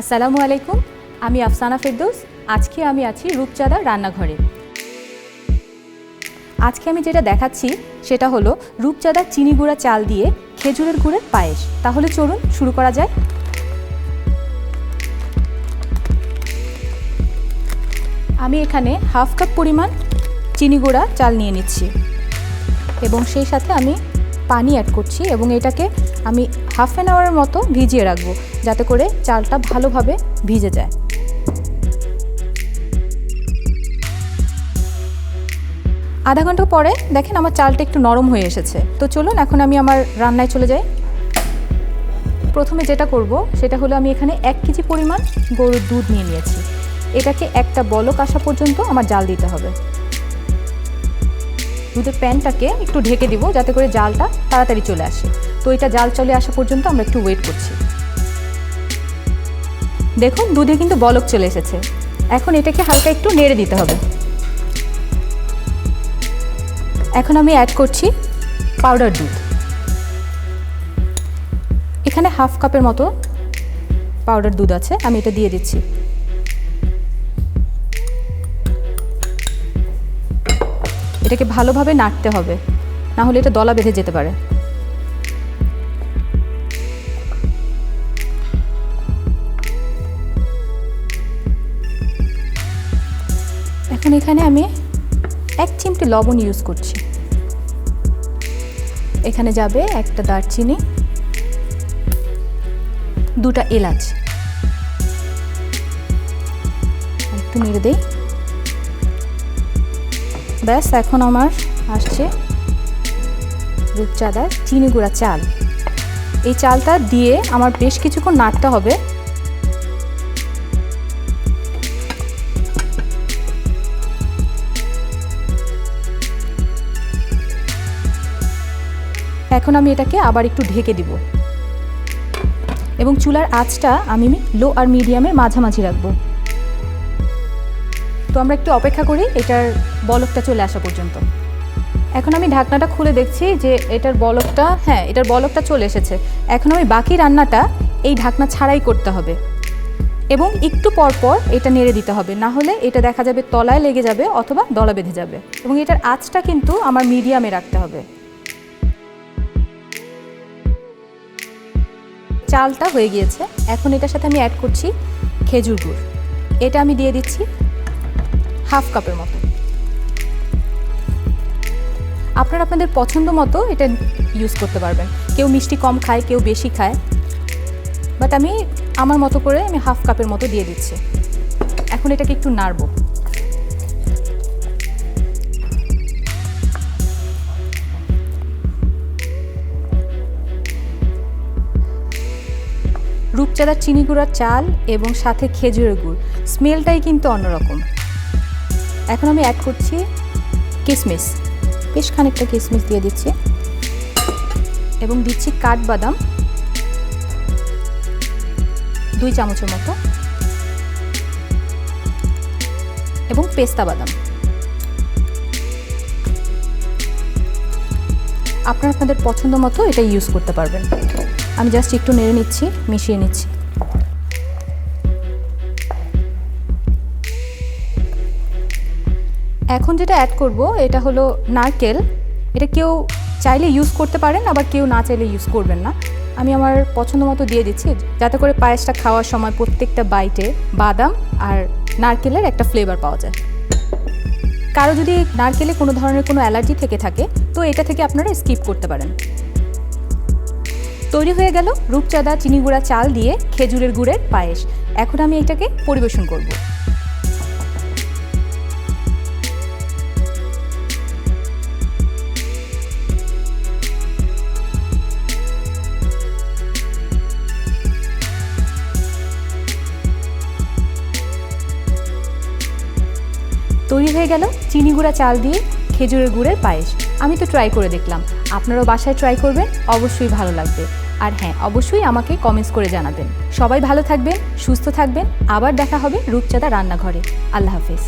আসসালামু আলাইকুম, আমি আফসানা ফেরদৌস, আজকে আমি আছি রূপচাঁদা রান্নাঘরে। আজকে আমি যেটা দেখাচ্ছি, সেটা হলো রূপচাঁদার চিনি গুঁড়া চাল দিয়ে খেজুরের গুড়ের পায়েস। তাহলে চলুন, শুরু করা যায় আমি এখানে হাফ কাপ পরিমাণ চিনি গুঁড়া চাল নিয়ে নিচ্ছি। এবং সেই সাথে আমি পানি অ্যাড করছি এবং এটাকে আমি হাফ অ্যান আওয়ারের মতো ভিজিয়ে রাখব, যাতে করে চালটা ভালোভাবে ভিজে যায়। আধা ঘণ্টা পরে দেখেন আমার চালটা একটু নরম হয়ে এসেছে। তো চলুন এখন আমি আমার রান্নায় চলে যাই। প্রথমে যেটা করব, সেটা হলো আমি এখানে এক কেজি পরিমাণ গরুর দুধ নিয়ে নিয়েছি। এটাকে একটা বলক আসা পর্যন্ত আমার জাল দিতে হবে। দুধের প্যানটাকে একটু ঢেকে দিব, যাতে করে জালটা তাড়াতাড়ি চলে আসে। তো এটা জাল চলে আসা পর্যন্ত আমরা একটু ওয়েট করছি। দেখুন, দুধে কিন্তু বলক চলে এসেছে। এখন এটাকে হালকা একটু নেড়ে দিতে হবে। এখন আমি অ্যাড করছি পাউডার দুধ। এখানে হাফ কাপের মতো পাউডার দুধ আছে, আমি এটা দিয়ে দিচ্ছি। এটাকে ভালোভাবে নাড়তে হবে। না হলে এটা দলা বেঁধে যেতে পারে। এখন এখানে আমি এক চিমটি লবণ ইউজ করছি। এখানে যাবে একটা দারচিনি, দুটা এলাচ। একটু নেড়ে দেই। ব্যাস, এখন আমার আসছে রূপচাঁদার চিনি গুঁড়া চাল। এই চালটা দিয়ে আমার বেশ কিছুক্ষণ নাড়তে হবে। এখন আমি এটাকে আবার একটু ঢেকে দিব। এবং চুলার আঁচটা আমি লো আর মিডিয়ামের মাঝামাঝি রাখব। তো আমরা একটু অপেক্ষা করি, এটার বলকটা চলে আসা পর্যন্ত। এখন আমি ঢাকনাটা খুলে দেখছি যে এটার বলকটা হ্যাঁ এটার বলকটা চলে এসেছে। এখন আমি বাকি রান্নাটা এই ঢাকনা ছাড়াই করতে হবে। এবং একটু পর পর এটা নেড়ে দিতে হবে, না হলে এটা দেখা যাবে তলায় লেগে যাবে অথবা দলা বেঁধে যাবে। এবং এটার আঁচটা কিন্তু আমার মিডিয়ামে রাখতে হবে। চালটা হয়ে গিয়েছে। এখন এটার সাথে আমি অ্যাড করছি খেজুর গুড়। এটা আমি দিয়ে দিচ্ছি হাফ কাপের মতো। আপনারা আপনাদের পছন্দ মতো এটা ইউজ করতে পারবেন। কেউ মিষ্টি কম খায়, কেউ বেশি খায়। বাট আমি আমার মতো করে আমি হাফ কাপের মতো দিয়ে দিচ্ছি। এখন এটাকে একটু নাড়বো। রূপচাঁদার চিনি গুঁড়ার চাল এবং সাথে খেজুরের গুড়। স্মেলটাই কিন্তু অন্যরকম। এখন আমি অ্যাড করছি কিশমিশ বেশ খানিকটা কিশমিশ দিয়ে দিচ্ছি। এবং দিচ্ছি কাঠবাদাম। দুই চামচের মতো। এবং পেস্তা বাদাম। আপনারা আপনাদের পছন্দ মতো এটা ইউজ করতে পারবেন। আমি জাস্ট একটু নেড়ে নিচ্ছি, মিশিয়ে নিচ্ছি। এখন যেটা অ্যাড করব, এটা হলো নারকেল। এটা কেউ চাইলে ইউজ করতে পারেন, আবার কেউ না চাইলে ইউজ করবেন না। আমি আমার পছন্দ মতো দিয়ে দিচ্ছি। যাতে করে পায়েসটা খাওয়ার সময় প্রত্যেকটা বাইটে বাদাম আর নারকেলের একটা ফ্লেভার পাওয়া যায়। কারও যদি নারকেলে কোনো ধরনের কোনো অ্যালার্জি থেকে থাকে, তো এটা থেকে আপনারা স্কিপ করতে পারেন। তৈরি হয়ে গেল রূপচাঁদা চিনি গুঁড়া চাল দিয়ে খেজুরের গুড়ের পায়েস। এখন আমি এটাকে পরিবেশন করব। তৈরি হয়ে গেল চিনি গুঁড়া চাল দিয়ে খেজুরের গুড়ের পায়েস। আমি তো ট্রাই করে দেখলাম। আপনারাও বাসায় ট্রাই করবেন, অবশ্যই ভালো লাগবে। আর হ্যাঁ অবশ্যই আমাকে কমেন্টস করে জানাবেন। সবাই ভালো থাকবেন, সুস্থ থাকবেন। আবার দেখা হবে রূপচাঁদা রান্নাঘরে। আল্লাহ হাফেজ।